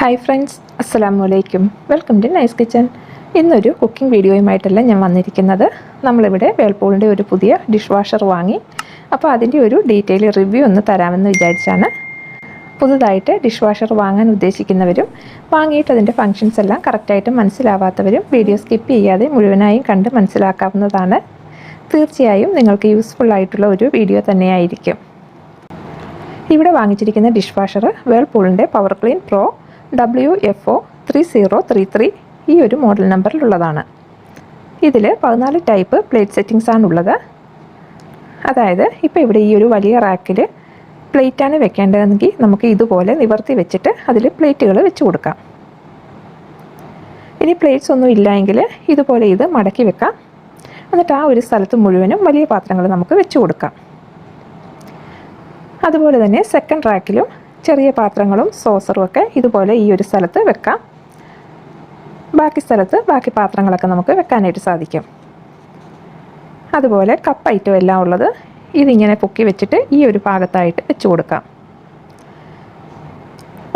Hi friends അസ്സലാമു അലൈക്കും welcome to nice kitchen ഇന്നൊരു കുക്കിംഗ് വീഡിയോയുമായിട്ടല്ല ഞാൻ വന്നിരിക്കുന്നത്. നമ്മളിവിടെ വേൾപൂളിന്റെ ഒരു പുതിയ ഡിഷ് വാഷർ വാങ്ങി. അപ്പോൾ അതിന്റെ ഒരു ഡീറ്റെയിൽ റിവ്യൂ ഒന്ന് തരാമെന്ന് വിചാരിച്ചാണ്. പുതുതായിട്ട് ഡിഷ് വാഷർ വാങ്ങാൻ ഉദ്ദേശിക്കുന്നവരും വാങ്ങിയിട്ട് അതിന്റെ ഫങ്ഷൻസ് എല്ലാം കറക്റ്റായിട്ട് മനസ്സിലാവാത്തവരും വീഡിയോ സ്കിപ്പ് ചെയ്യാതെ മുഴുവനായും കണ്ട് മനസ്സിലാക്കാവുന്നതാണ്. തീർച്ചയായും നിങ്ങൾക്ക് യൂസ്ഫുൾ ആയിട്ടുള്ള ഒരു വീഡിയോ തന്നെയായിരിക്കും. ഇവിടെ വാങ്ങിച്ചിരിക്കുന്ന dishwasher വേൾപൂളിന്റെ power clean pro W F O three zero three three ഈ ഒരു മോഡൽ നമ്പറിലുള്ളതാണ് ഇതിൽ പതിനാല് ടൈപ്പ് പ്ലേറ്റ് സെറ്റിങ്സ് ഉള്ളത്. അതായത് ഇപ്പോൾ ഇവിടെ ഈ ഒരു വലിയ റാക്കിൽ പ്ലേറ്റാണ് വെക്കേണ്ടതെങ്കിൽ നമുക്ക് ഇതുപോലെ നിവർത്തി വെച്ചിട്ട് അതിൽ പ്ലേറ്റുകൾ വെച്ച് കൊടുക്കാം. ഇനി പ്ലേറ്റ്സ് ഒന്നും ഇല്ലെങ്കിൽ ഇതുപോലെ ഇത് മടക്കി വെക്കാം. എന്നിട്ട് ആ ഒരു സ്ഥലത്ത് മുഴുവനും വലിയ പാത്രങ്ങൾ നമുക്ക് വെച്ച് കൊടുക്കാം. അതുപോലെ തന്നെ സെക്കൻഡ് റാക്കിലും ചെറിയ പാത്രങ്ങളും സോസറും ഒക്കെ ഇതുപോലെ ഈ ഒരു സ്ഥലത്ത് വെക്കാം. ബാക്കി സ്ഥലത്ത് ബാക്കി പാത്രങ്ങളൊക്കെ നമുക്ക് വെക്കാനായിട്ട് സാധിക്കും. അതുപോലെ കപ്പ് ഐറ്റം എല്ലാം ഉള്ളത് ഇതിങ്ങനെ പൊക്കി വെച്ചിട്ട് ഈ ഒരു ഭാഗത്തായിട്ട് വെച്ച് കൊടുക്കാം.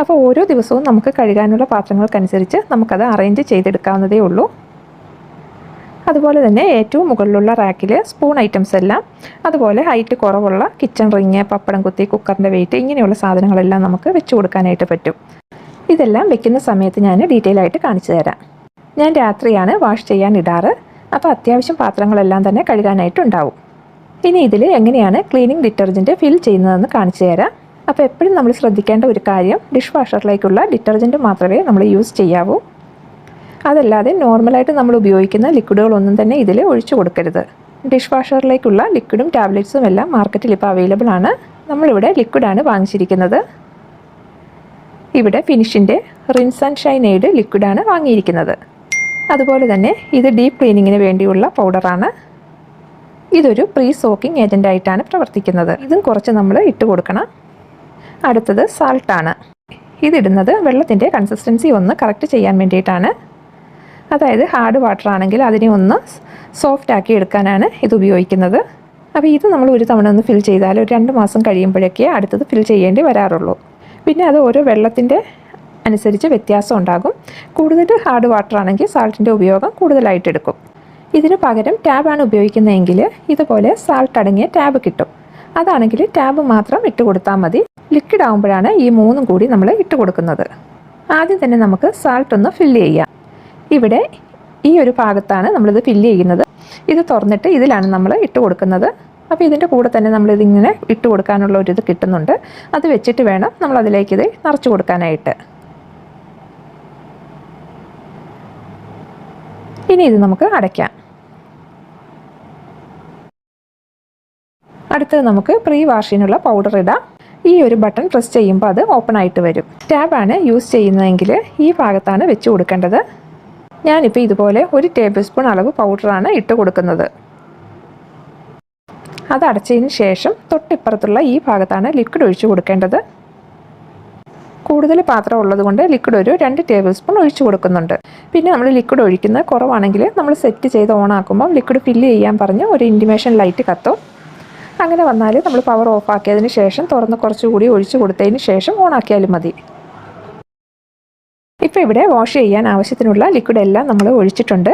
അപ്പോൾ ഓരോ ദിവസവും നമുക്ക് കഴുകാനുള്ള പാത്രങ്ങൾക്കനുസരിച്ച് നമുക്കത് അറേഞ്ച് ചെയ്തെടുക്കാവുന്നതേ ഉള്ളൂ. അതുപോലെ തന്നെ ഏറ്റവും മുകളിലുള്ള റാക്കിൽ സ്പൂൺ ഐറ്റംസ് എല്ലാം അതുപോലെ ഹൈറ്റ് കുറവുള്ള കിച്ചൺ റിങ് പപ്പടം കുത്തി കുക്കറിന്റെ വെയിറ്റ് ഇങ്ങനെയുള്ള സാധനങ്ങളെല്ലാം നമുക്ക് വെച്ച് കൊടുക്കാനായിട്ട് പറ്റും. ഇതെല്ലാം വെക്കുന്ന സമയത്ത് ഞാൻ ഡീറ്റെയിൽ ആയിട്ട് കാണിച്ചു തരാം. ഞാൻ രാത്രിയാണ് വാഷ് ചെയ്യാൻ ഇടാറ്. അപ്പോൾ അത്യാവശ്യം പാത്രങ്ങളെല്ലാം തന്നെ കഴുകാനായിട്ടുണ്ടാവും ഇനി ഇതിൽ എങ്ങനെയാണ് ക്ലീനിങ് ഡിറ്റർജന്റ് ഫിൽ ചെയ്യുന്നതെന്ന് കാണിച്ചു തരാം. അപ്പോൾ എപ്പോഴും നമ്മൾ ശ്രദ്ധിക്കേണ്ട ഒരു കാര്യം ഡിഷ് വാഷറിലേക്കുള്ള ഡിറ്റർജന്റ് മാത്രമേ നമ്മൾ യൂസ് ചെയ്യാവൂ. അതല്ലാതെ നോർമലായിട്ട് നമ്മൾ ഉപയോഗിക്കുന്ന ലിക്വിഡുകളൊന്നും തന്നെ ഇതിൽ ഒഴിച്ചു കൊടുക്കരുത്. ഡിഷ് വാഷറിലേക്കുള്ള ലിക്വിഡും ടാബ്ലറ്റ്സും എല്ലാം മാർക്കറ്റിൽ ഇപ്പോൾ അവൈലബിൾ ആണ്. നമ്മളിവിടെ ലിക്വിഡാണ് വാങ്ങിച്ചിരിക്കുന്നത്. ഇവിടെ ഫിനിഷിന്റെ റിൻസ് ആൻഡ് ഷൈൻ എയ്ഡ് ലിക്വിഡാണ് വാങ്ങിയിരിക്കുന്നത്. അതുപോലെ തന്നെ ഇത് ഡീപ്പ് ക്ലീനിങ്ങിന് വേണ്ടിയുള്ള പൗഡറാണ് ഇതൊരു പ്രീ സോക്കിംഗ് ഏജന്റായിട്ടാണ് പ്രവർത്തിക്കുന്നത്. ഇതും കുറച്ച് നമ്മൾ ഇട്ട് കൊടുക്കണം. അടുത്തത് സാൾട്ടാണ്. ഇതിടുന്നത് വെള്ളത്തിന്റെ കൺസിസ്റ്റൻസി ഒന്ന് കറക്റ്റ് ചെയ്യാൻ വേണ്ടിയിട്ടാണ്. അതായത് ഹാർഡ് വാട്ടർ ആണെങ്കിൽ അതിനെ ഒന്ന് സോഫ്റ്റ് ആക്കി എടുക്കാനാണ് ഇത് ഉപയോഗിക്കുന്നത്. അപ്പോൾ ഇത് നമ്മൾ ഒരു തവണ ഒന്ന് ഫിൽ ചെയ്താൽ ഒരു രണ്ട് മാസം കഴിയുമ്പോഴൊക്കെ അടുത്തത് ഫിൽ ചെയ്യേണ്ടി വരാറുള്ളൂ. പിന്നെ അത് ഓരോ വെള്ളത്തിന്റെ അനുസരിച്ച് വ്യത്യാസം ഉണ്ടാകും. കൂടുതൽ ഹാർഡ് വാട്ടർ ആണെങ്കിൽ സാൾട്ടിന്റെ ഉപയോഗം കൂടുതലായിട്ട് എടുക്കും. ഇതിന് പകരം ടാബാണ് ഉപയോഗിക്കുന്നതെങ്കിൽ ഇതുപോലെ സാൾട്ട് അടങ്ങിയ ടാബ് കിട്ടും. അതാണെങ്കിൽ ടാബ് മാത്രം ഇട്ട് കൊടുത്താൽ മതി. ലിക്വിഡ് ആകുമ്പോഴാണ് ഈ മൂന്നും കൂടി നമ്മൾ ഇട്ട് കൊടുക്കുന്നത്. ആദ്യം തന്നെ നമുക്ക് സാൾട്ട് ഒന്ന് ഫില്ല് ചെയ്യാം. ഇവിടെ ഈ ഒരു ഭാഗത്താണ് നമ്മളിത് ഫില്ല് ചെയ്യുന്നത്. ഇത് തുറന്നിട്ട് ഇതിലാണ് നമ്മൾ ഇട്ട് കൊടുക്കുന്നത്. അപ്പോൾ ഇതിന്റെ കൂടെ തന്നെ നമ്മളിതിങ്ങനെ ഇട്ട് കൊടുക്കാനുള്ള ഒരു ഇത് കിട്ടുന്നുണ്ട്. അത് വെച്ചിട്ട് വേണം നമ്മൾ അതിലേക്ക് ഇത് നിറച്ച് കൊടുക്കാനായിട്ട്. ഇനി ഇത് നമുക്ക് അടയ്ക്കാം. അടുത്തത് നമുക്ക് പ്രീ വാഷിനുള്ള പൗഡർ ഇടാം. ഈ ഒരു ബട്ടൺ പ്രസ് ചെയ്യുമ്പോൾ അത് ഓപ്പൺ ആയിട്ട് വരും. ടാബാണ് യൂസ് ചെയ്യുന്നതെങ്കിൽ ഈ ഭാഗത്താണ് വെച്ച് കൊടുക്കേണ്ടത്. ഞാനിപ്പോൾ ഇതുപോലെ ഒരു ടേബിൾ സ്പൂൺ അളവ് പൗഡറാണ് ഇട്ട് കൊടുക്കുന്നത്. അത് അടച്ചതിന് ശേഷം തൊട്ടിപ്പുറത്തുള്ള ഈ ഭാഗത്താണ് ലിക്വിഡ് ഒഴിച്ചു കൊടുക്കേണ്ടത്. കൂടുതൽ പാത്രം ഉള്ളതുകൊണ്ട് ലിക്വിഡ് ഒരു രണ്ട് ടേബിൾ സ്പൂൺ ഒഴിച്ചു കൊടുക്കുന്നുണ്ട്. പിന്നെ നമ്മൾ ലിക്വിഡ് ഒഴിക്കുന്നത് കുറവാണെങ്കിൽ നമ്മൾ സെറ്റ് ചെയ്ത് ഓണാക്കുമ്പോൾ ലിക്വിഡ് ഫില്ല് ചെയ്യാൻ പറഞ്ഞ് ഒരു ഇൻഡിമേഷൻ ലൈറ്റ് കത്തും. അങ്ങനെ വന്നാൽ നമ്മൾ പവർ ഓഫ് ആക്കിയതിന് ശേഷം തുറന്ന് കുറച്ചുകൂടി ഒഴിച്ചു കൊടുത്തതിന് ശേഷം ഓണാക്കിയാലും മതി. ഇപ്പോൾ ഇവിടെ വാഷ് ചെയ്യാൻ ആവശ്യത്തിനുള്ള ലിക്വിഡ് എല്ലാം നമ്മൾ ഒഴിച്ചിട്ടുണ്ട്.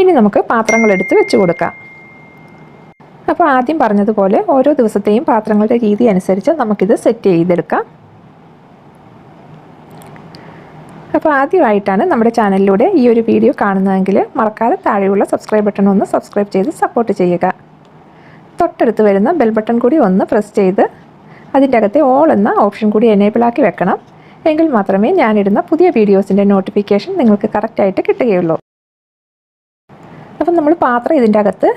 ഇനി നമുക്ക് പാത്രങ്ങൾ എടുത്ത് വെച്ച് കൊടുക്കാം. അപ്പോൾ ആദ്യം പറഞ്ഞതുപോലെ ഓരോ ദിവസത്തെയും പാത്രങ്ങളുടെ രീതി അനുസരിച്ച് നമുക്കിത് സെറ്റ് ചെയ്തെടുക്കാം. അപ്പോൾ ആദ്യമായിട്ടാണ് നമ്മുടെ ചാനലിലൂടെ ഈ ഒരു വീഡിയോ കാണുന്നതെങ്കിൽ മറക്കാതെ താഴെയുള്ള സബ്സ്ക്രൈബ് ബട്ടൺ ഒന്ന് സബ്സ്ക്രൈബ് ചെയ്ത് സപ്പോർട്ട് ചെയ്യുക. തൊട്ടടുത്ത് വരുന്ന ബെൽ ബട്ടൺ കൂടി ഒന്ന് പ്രസ് ചെയ്ത് അതിന്റെ അകത്തെ ഓൾ എന്ന ഓപ്ഷൻ കൂടി എനേബിൾ ആക്കി വെക്കണം. എങ്കിൽ മാത്രമേ ഞാനിടുന്ന പുതിയ വീഡിയോസിന്റെ നോട്ടിഫിക്കേഷൻ നിങ്ങൾക്ക് കറക്റ്റായിട്ട് കിട്ടുകയുള്ളൂ. അപ്പം നമ്മൾ പാത്രം ഇതിന്റെ അകത്ത്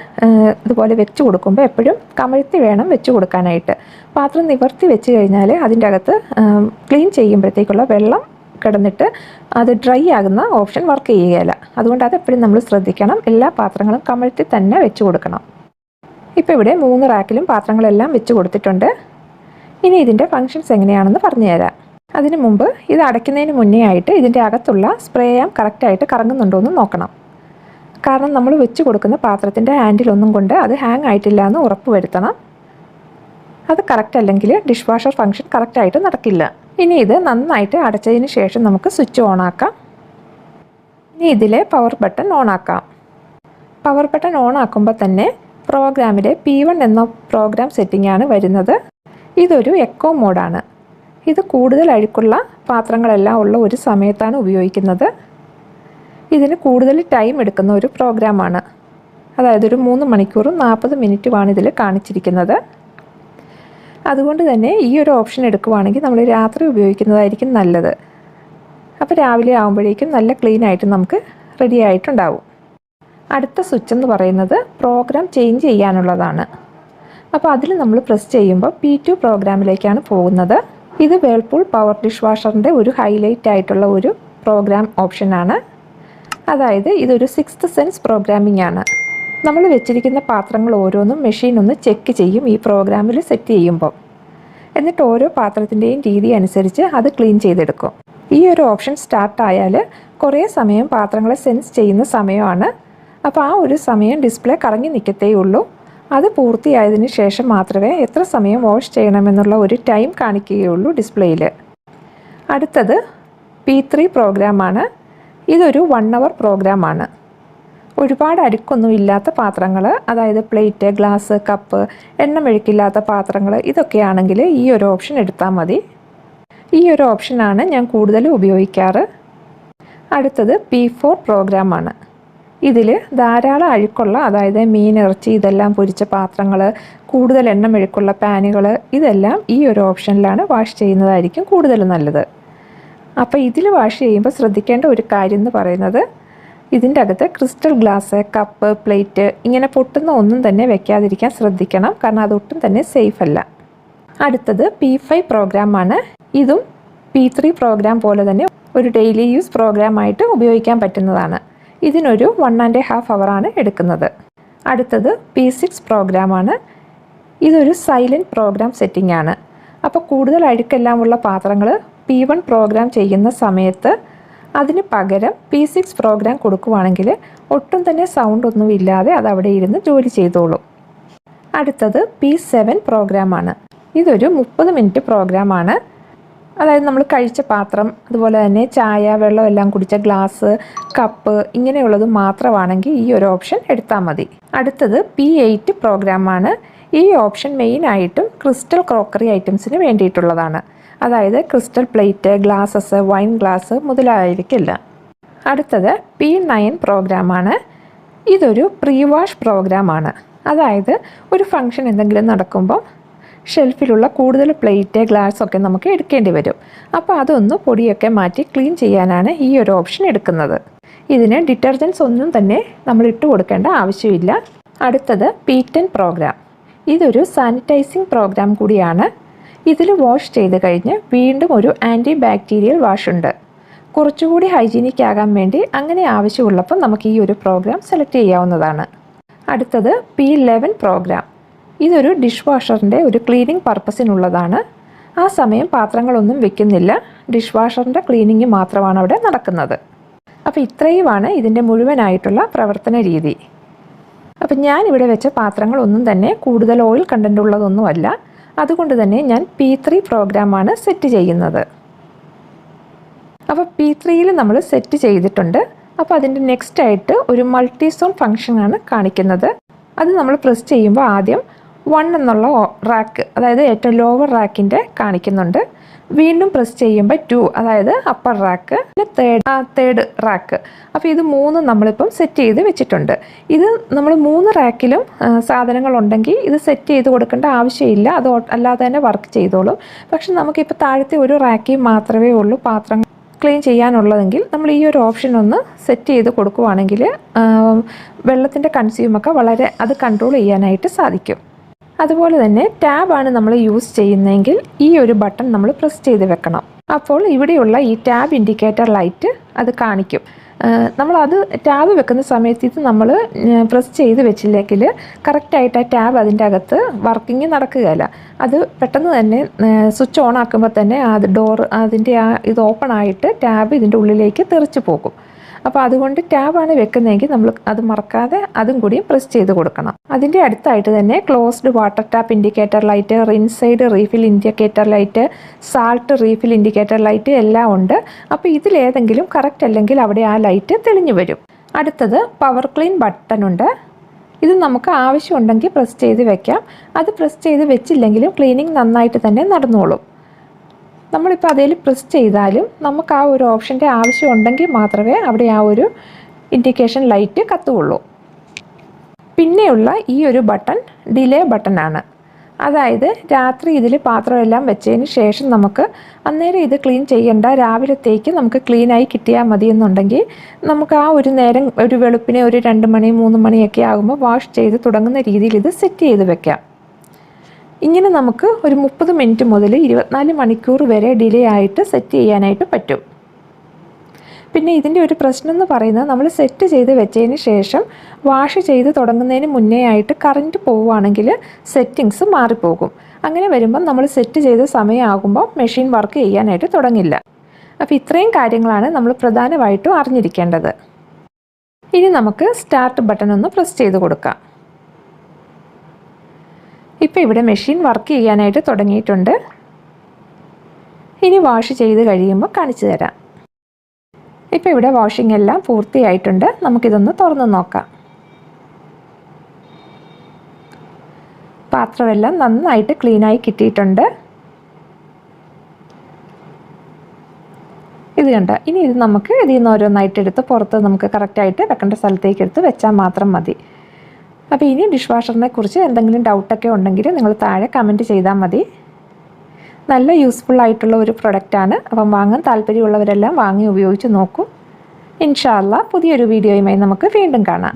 ഇതുപോലെ വെച്ച് കൊടുക്കുമ്പോൾ എപ്പോഴും കമഴ്ത്തി വേണം വെച്ച് കൊടുക്കാനായിട്ട്. പാത്രം നിവർത്തി വെച്ച് കഴിഞ്ഞാൽ അതിന്റെ അകത്ത് ക്ലീൻ ചെയ്യുമ്പോഴത്തേക്കുള്ള വെള്ളം കിടന്നിട്ട് അത് ഡ്രൈ ആകുന്ന ഓപ്ഷൻ വർക്ക് ചെയ്യുകയില്ല. അതുകൊണ്ട് അത് എപ്പോഴും നമ്മൾ ശ്രദ്ധിക്കണം. എല്ലാ പാത്രങ്ങളും കമഴ്ത്തി തന്നെ വെച്ച് കൊടുക്കണം. ഇപ്പോൾ ഇവിടെ മൂന്ന് റാക്കിലും പാത്രങ്ങളെല്ലാം വെച്ച് കൊടുത്തിട്ടുണ്ട്. ഇനി ഇതിന്റെ ഫങ്ഷൻസ് എങ്ങനെയാണെന്ന് പറഞ്ഞുതരാം. അതിനു മുമ്പ് ഇത് അടയ്ക്കുന്നതിന് മുന്നേ ആയിട്ട് ഇതിന്റെ അകത്തുള്ള സ്പ്രേയാം കറക്റ്റായിട്ട് കറങ്ങുന്നുണ്ടോ എന്ന് നോക്കണം. കാരണം നമ്മൾ വെച്ച് കൊടുക്കുന്ന പാത്രത്തിന്റെ ഹാൻഡിലൊന്നും കൊണ്ട് അത് ഹാങ് ആയിട്ടില്ല എന്ന് ഉറപ്പ് വരുത്തണം. അത് കറക്റ്റ് അല്ലെങ്കിൽ ഡിഷ് വാഷർ ഫങ്ഷൻ കറക്റ്റായിട്ട് നടക്കില്ല. ഇനി ഇത് നന്നായിട്ട് അടച്ചതിന് ശേഷം നമുക്ക് സ്വിച്ച് ഓൺ ആക്കാം. ഇനി ഇതിലെ പവർ ബട്ടൺ ഓൺ ആക്കാം. പവർ ബട്ടൺ ഓൺ ആക്കുമ്പോൾ തന്നെ പ്രോഗ്രാമിലെ പി വൺ എന്ന പ്രോഗ്രാം സെറ്റിംഗ് ആണ് വരുന്നത്. ഇതൊരു എക്കോ മോഡാണ് ഇത് കൂടുതൽ അഴുക്കുള്ള പാത്രങ്ങളെല്ലാം ഉള്ള ഒരു സമയത്താണ് ഉപയോഗിക്കുന്നത്. ഇതിന് കൂടുതൽ ടൈം എടുക്കുന്ന ഒരു പ്രോഗ്രാമാണ് അതായത് ഒരു മൂന്ന് മണിക്കൂറും നാൽപ്പത് മിനിറ്റുമാണ് ഇതിൽ കാണിച്ചിരിക്കുന്നത്. അതുകൊണ്ട് തന്നെ ഈ ഒരു ഓപ്ഷൻ എടുക്കുവാണെങ്കിൽ നമ്മൾ രാത്രി ഉപയോഗിക്കുന്നതായിരിക്കും നല്ലത്. അപ്പോൾ രാവിലെ ആകുമ്പോഴേക്കും നല്ല ക്ലീൻ ആയിട്ട് നമുക്ക് റെഡി ആയിട്ടുണ്ടാവും. അടുത്ത സ്വിച്ച് എന്ന് പറയുന്നത് പ്രോഗ്രാം ചേഞ്ച് ചെയ്യാനുള്ളതാണ്. അപ്പോൾ അതിൽ നമ്മൾ പ്രസ് ചെയ്യുമ്പോൾ പി ടു പ്രോഗ്രാമിലേക്കാണ് പോകുന്നത്. ഇത് വേൾപൂൾ പവർ ഡിഷ് വാഷറിന്റെ ഒരു ഹൈലൈറ്റ് ആയിട്ടുള്ള ഒരു പ്രോഗ്രാം ഓപ്ഷനാണ്. അതായത് ഇതൊരു സിക്സ്ത് സെൻസ് പ്രോഗ്രാമിംഗ് ആണ് നമ്മൾ വെച്ചിരിക്കുന്ന പാത്രങ്ങൾ ഓരോന്നും മെഷീൻ ഒന്ന് ചെക്ക് ചെയ്യും ഈ പ്രോഗ്രാമിൽ സെറ്റ് ചെയ്യുമ്പോൾ. എന്നിട്ട് ഓരോ പാത്രത്തിന്റെയും രീതി അനുസരിച്ച് അത് ക്ലീൻ ചെയ്തെടുക്കും. ഈ ഒരു ഓപ്ഷൻ സ്റ്റാർട്ടായാൽ കുറേ സമയം പാത്രങ്ങളെ സെൻസ് ചെയ്യുന്ന സമയമാണ്. അപ്പോൾ ആ ഒരു സമയം ഡിസ്പ്ലേ കറങ്ങി നിൽക്കത്തേ ഉള്ളൂ. അത് പൂർത്തിയായതിനു ശേഷം മാത്രമേ എത്ര സമയം വാഷ് ചെയ്യണമെന്നുള്ള ഒരു ടൈം കാണിക്കുകയുള്ളൂ ഡിസ്പ്ലേയിൽ അടുത്തത് പി ത്രീ പ്രോഗ്രാമാണ്. ഇതൊരു വൺ അവർ പ്രോഗ്രാമാണ്. ഒരുപാട് അരുക്കൊന്നും ഇല്ലാത്ത പാത്രങ്ങൾ അതായത് പ്ലേറ്റ് ഗ്ലാസ് കപ്പ് എണ്ണമെഴുക്കില്ലാത്ത പാത്രങ്ങൾ ഇതൊക്കെയാണെങ്കിൽ ഈ ഒരു ഓപ്ഷൻ എടുത്താൽ മതി. ഈ ഒരു ഓപ്ഷനാണ് ഞാൻ കൂടുതലും ഉപയോഗിക്കാറ്. അടുത്തത് പി ഫോർ പ്രോഗ്രാമാണ്. ഇതിൽ ധാരാളം അഴുക്കുള്ള അതായത് മീൻ ഇറച്ചി ഇതെല്ലാം പൊരിച്ച പാത്രങ്ങൾ കൂടുതൽ എണ്ണം എഴുക്കുള്ള പാനുകൾ ഇതെല്ലാം ഈ ഒരു ഓപ്ഷനിലാണ് വാഷ് ചെയ്യുന്നതായിരിക്കും കൂടുതൽ നല്ലത്. അപ്പോൾ ഇതിൽ വാഷ് ചെയ്യുമ്പോൾ ശ്രദ്ധിക്കേണ്ട ഒരു കാര്യം എന്ന് പറയുന്നത് ഇതിന്റെ അകത്ത് ക്രിസ്റ്റൽ ഗ്ലാസ് കപ്പ് പ്ലേറ്റ് ഇങ്ങനെ പൊട്ടുന്ന ഒന്നും തന്നെ വെക്കാതിരിക്കാൻ ശ്രദ്ധിക്കണം. കാരണം അതൊട്ടും തന്നെ സേഫ് അല്ല. അടുത്തത് പി ഫൈവ് പ്രോഗ്രാമാണ് ഇതും പി ത്രീ പ്രോഗ്രാം പോലെ തന്നെ ഒരു ഡെയിലി യൂസ് പ്രോഗ്രാമായിട്ട് ഉപയോഗിക്കാൻ പറ്റുന്നതാണ്. ഇതിനൊരു വൺ ആൻഡ് ഹാഫ് അവറാണ് എടുക്കുന്നത്. അടുത്തത് പി സിക്സ് പ്രോഗ്രാമാണ് ഇതൊരു സൈലന്റ് പ്രോഗ്രാം സെറ്റിംഗ് ആണ്. അപ്പോൾ കൂടുതൽ അഴുക്കെല്ലാം ഉള്ള പാത്രങ്ങൾ പി വൺ പ്രോഗ്രാം ചെയ്യുന്ന സമയത്ത് അതിന് പകരം പി സിക്സ് പ്രോഗ്രാം കൊടുക്കുവാണെങ്കിൽ ഒട്ടും തന്നെ സൗണ്ട് ഒന്നും ഇല്ലാതെ അത് അവിടെ ഇരുന്ന് ജോലി ചെയ്തോളും. അടുത്തത് പി സെവൻ പ്രോഗ്രാമാണ് ഇതൊരു മുപ്പത് മിനിറ്റ് പ്രോഗ്രാമാണ് അതായത് നമ്മൾ കഴിച്ച പാത്രം അതുപോലെ തന്നെ ചായ വെള്ളം എല്ലാം കുടിച്ച ഗ്ലാസ് കപ്പ് ഇങ്ങനെയുള്ളത് മാത്രമാണെങ്കിൽ ഈ ഒരു ഓപ്ഷൻ എടുത്താൽ മതി. അടുത്തത് പി എയ്റ്റ് പ്രോഗ്രാമാണ് ഈ ഓപ്ഷൻ മെയിനായിട്ടും ക്രിസ്റ്റൽ ക്രോക്കറി ഐറ്റംസിന് വേണ്ടിയിട്ടുള്ളതാണ്. അതായത് crystal plate glasses wine glass മുതലായിരിക്കില്ല അടുത്തത് പി നയൻ പ്രോഗ്രാമാണ് ഇതൊരു പ്രീവാഷ് പ്രോഗ്രാമാണ് അതായത് ഒരു ഫംഗ്ഷൻ എന്തെങ്കിലും നടക്കുമ്പം ഷെൽഫിലുള്ള കൂടുതൽ പ്ലേറ്റ് ഗ്ലാസ് ഒക്കെ നമുക്ക് എടുക്കേണ്ടി വരും. അപ്പോൾ അതൊന്ന് പൊടിയൊക്കെ മാറ്റി ക്ലീൻ ചെയ്യാനാണ് ഈ ഒരു ഓപ്ഷൻ എടുക്കുന്നത്. ഇതിന് ഡിറ്റർജൻസ് ഒന്നും തന്നെ നമ്മൾ ഇട്ട് കൊടുക്കേണ്ട ആവശ്യമില്ല. അടുത്തത് പീറ്റൻ പ്രോഗ്രാം ഇതൊരു സാനിറ്റൈസിങ് പ്രോഗ്രാം കൂടിയാണ്. ഇതിൽ വാഷ് ചെയ്ത് കഴിഞ്ഞ് വീണ്ടും ഒരു ആന്റി ബാക്ടീരിയൽ വാഷ് ഉണ്ട്. കുറച്ചുകൂടി ഹൈജീനിക് ആകാൻ വേണ്ടി അങ്ങനെ ആവശ്യമുള്ളപ്പോൾ നമുക്ക് ഈ ഒരു പ്രോഗ്രാം സെലക്ട് ചെയ്യാവുന്നതാണ്. അടുത്തത് പി ലെവൻ പ്രോഗ്രാം ഇതൊരു ഡിഷ് വാഷറിന്റെ ഒരു ക്ലീനിങ് പർപ്പസിനുള്ളതാണ് ആ സമയം പാത്രങ്ങളൊന്നും വെക്കുന്നില്ല. ഡിഷ് വാഷറിന്റെ ക്ലീനിങ് മാത്രമാണ് അവിടെ നടക്കുന്നത്. അപ്പോൾ ഇത്രയുമാണ് ഇതിന്റെ മുഴുവനായിട്ടുള്ള പ്രവർത്തന രീതി. അപ്പം ഞാൻ ഇവിടെ വെച്ച പാത്രങ്ങളൊന്നും തന്നെ കൂടുതൽ ഓയിൽ കണ്ടന്റ് ഉള്ളതൊന്നുമല്ല. അതുകൊണ്ട് തന്നെ ഞാൻ പി ത്രീ പ്രോഗ്രാമാണ് സെറ്റ് ചെയ്യുന്നത്. അപ്പോൾ പി ത്രീയിൽ നമ്മൾ സെറ്റ് ചെയ്തിട്ടുണ്ട്. അപ്പോൾ അതിന്റെ നെക്സ്റ്റ് ആയിട്ട് ഒരു മൾട്ടി സോൺ ഫംഗ്ഷനാണ് കാണിക്കുന്നത്. അത് നമ്മൾ പ്രസ് ചെയ്യുമ്പോൾ ആദ്യം വൺ എന്നുള്ള റാക്ക് അതായത് ഏറ്റവും ലോവർ റാക്കിന്റെ കാണിക്കുന്നുണ്ട്. വീണ്ടും പ്രസ് ചെയ്യുമ്പോൾ ടു അതായത് അപ്പർ റാക്ക് പിന്നെ തേർഡ് തേർഡ് റാക്ക് അപ്പോൾ ഇത് മൂന്ന് നമ്മളിപ്പം സെറ്റ് ചെയ്ത് വെച്ചിട്ടുണ്ട്. ഇത് നമ്മൾ മൂന്ന് റാക്കിലും സാധനങ്ങളുണ്ടെങ്കിൽ ഇത് സെറ്റ് ചെയ്ത് കൊടുക്കേണ്ട ആവശ്യമില്ല. അത് അല്ലാതെ തന്നെ വർക്ക് ചെയ്തോളും. പക്ഷെ നമുക്കിപ്പോൾ താഴത്തെ ഒരു റാക്കിൽ മാത്രമേ ഉള്ളൂ പാത്രം ക്ലീൻ ചെയ്യാനുള്ളതെങ്കിൽ നമ്മൾ ഈ ഒരു ഓപ്ഷൻ ഒന്ന് സെറ്റ് ചെയ്ത് കൊടുക്കുവാണെങ്കിൽ വെള്ളത്തിന്റെ കൺസ്യൂമൊക്കെ വളരെ അത് കൺട്രോൾ ചെയ്യാനായിട്ട് സാധിക്കും. അതുപോലെ തന്നെ ടാബാണ് നമ്മൾ യൂസ് ചെയ്യുന്നതെങ്കിൽ ഈ ഒരു ബട്ടൺ നമ്മൾ പ്രസ് ചെയ്ത് വെക്കണം. അപ്പോൾ ഇവിടെയുള്ള ഈ ടാബ് ഇൻഡിക്കേറ്റർ ലൈറ്റ് അത് കാണിക്കും. നമ്മൾ അത് ടാബ് വെക്കുന്ന സമയത്ത് ഇത് നമ്മൾ പ്രസ് ചെയ്ത് വെച്ചില്ലെങ്കിൽ കറക്റ്റായിട്ട് ആ ടാബ് അതിന്റെ അകത്ത് വർക്കിംഗ് നടക്കുകയില്ല. അത് പെട്ടെന്ന് തന്നെ സ്വിച്ച് ഓൺ ആക്കുമ്പോൾ തന്നെ അത് ഡോർ അതിന്റെ ആ ഇത് ഓപ്പൺ ആയിട്ട് ടാബ് ഇതിന്റെ ഉള്ളിലേക്ക് തെറിച്ച് പോകും. അപ്പോൾ അതുകൊണ്ട് ടാബാണ് വെക്കുന്നതെങ്കിൽ നമ്മൾ അത് മറക്കാതെ അതും കൂടിയും പ്രസ് ചെയ്ത് കൊടുക്കണം. അതിന്റെ അടുത്തായിട്ട് തന്നെ closed water tap indicator light rinse aid refill indicator light salt refill indicator light എല്ലാം ഉണ്ട്. അപ്പോൾ ഇതിലേതെങ്കിലും കറക്റ്റ് അല്ലെങ്കിൽ അവിടെ ആ ലൈറ്റ് തെളിഞ്ഞു വരും. അടുത്തത് പവർ ക്ലീൻ ബട്ടൺ ഉണ്ട്. ഇത് നമുക്ക് ആവശ്യമുണ്ടെങ്കിൽ പ്രസ് ചെയ്ത് വെക്കാം. അത് പ്രസ് ചെയ്ത് വെച്ചില്ലെങ്കിലും ക്ലീനിങ് നന്നായിട്ട് തന്നെ നടന്നോളും. നമ്മളിപ്പോൾ അതിൽ പ്രസ് ചെയ്താലും നമുക്ക് ആ ഒരു ഓപ്ഷന്റെ ആവശ്യം ഉണ്ടെങ്കിൽ മാത്രമേ അവിടെ ആ ഒരു ഇൻഡിക്കേഷൻ ലൈറ്റ് കത്തുകയുള്ളൂ പിന്നെയുള്ള ഈ ഒരു ബട്ടൺ ഡിലേ ബട്ടണാണ് അതായത് രാത്രി ഇതിൽ പാത്രമെല്ലാം വെച്ചതിന് ശേഷം നമുക്ക് അന്നേരം ഇത് ക്ലീൻ ചെയ്യേണ്ട. രാവിലത്തേക്ക് നമുക്ക് ക്ലീനായി കിട്ടിയാൽ മതി എന്നുണ്ടെങ്കിൽ നമുക്ക് ആ ഒരു നേരം ഒരു വെളുപ്പിനെ ഒരു രണ്ട് മണി മൂന്ന് മണിയൊക്കെ ആകുമ്പോൾ വാഷ് ചെയ്ത് തുടങ്ങുന്ന രീതിയിൽ ഇത് സെറ്റ് ചെയ്ത് വെക്കാം. ഇങ്ങനെ നമുക്ക് ഒരു മുപ്പത് മിനിറ്റ് മുതൽ ഇരുപത്തിനാല് മണിക്കൂർ വരെ ഡിലേ ആയിട്ട് സെറ്റ് ചെയ്യാനായിട്ട് പറ്റും. പിന്നെ ഇതിന്റെ ഒരു പ്രശ്നം എന്ന് പറയുന്നത് നമ്മൾ സെറ്റ് ചെയ്ത് വെച്ചതിന് ശേഷം വാഷ് ചെയ്ത് തുടങ്ങുന്നതിന് മുന്നേ ആയിട്ട് കറണ്ട് പോവുകയാണെങ്കിൽ സെറ്റിങ്സ് മാറിപ്പോകും. അങ്ങനെ വരുമ്പം നമ്മൾ സെറ്റ് ചെയ്ത സമയമാകുമ്പോൾ മെഷീൻ വർക്ക് ചെയ്യാനായിട്ട് തുടങ്ങില്ല. അപ്പോൾ ഇത്രയും കാര്യങ്ങളാണ് നമ്മൾ പ്രധാനമായിട്ടും അറിഞ്ഞിരിക്കേണ്ടത്. ഇനി നമുക്ക് സ്റ്റാർട്ട് ബട്ടൺ ഒന്ന് പ്രസ് ചെയ്ത് കൊടുക്കാം. ഇപ്പോൾ ഇവിടെ മെഷീൻ വർക്ക് ചെയ്യാനായിട്ട് തുടങ്ങിയിട്ടുണ്ട്. ഇനി വാഷ് ചെയ്ത് കഴിയുമ്പോൾ കാണിച്ചു തരാം. ഇപ്പോൾ ഇവിടെ വാഷിംഗ് എല്ലാം പൂർത്തിയായിട്ടുണ്ട്. നമുക്കിതൊന്ന് തുറന്ന് നോക്കാം. പാത്രമെല്ലാം നന്നായിട്ട് ക്ലീനായി കിട്ടിയിട്ടുണ്ട്. ഇത് കണ്ട? ഇനി ഇത് നമുക്ക് ഇതിൽ നിന്ന് ഓരോന്നായിട്ട് എടുത്ത് പുറത്ത് നമുക്ക് കറക്റ്റായിട്ട് വെക്കേണ്ട സ്ഥലത്തേക്ക് എടുത്ത് വെച്ചാൽ മാത്രം മതി. അപ്പോൾ ഇനി ഡിഷ് വാഷറിനെ കുറിച്ച് എന്തെങ്കിലും ഡൗട്ടൊക്കെ ഉണ്ടെങ്കിൽ നിങ്ങൾ താഴെ കമന്റ് ചെയ്താൽ മതി. നല്ല യൂസ്ഫുൾ ആയിട്ടുള്ള ഒരു പ്രൊഡക്റ്റാണ് അപ്പം വാങ്ങാൻ താല്പര്യമുള്ളവരെല്ലാം വാങ്ങി ഉപയോഗിച്ച് നോക്കൂ. ഇൻഷാല്ല പുതിയൊരു വീഡിയോയുമായി നമുക്ക് വീണ്ടും കാണാം.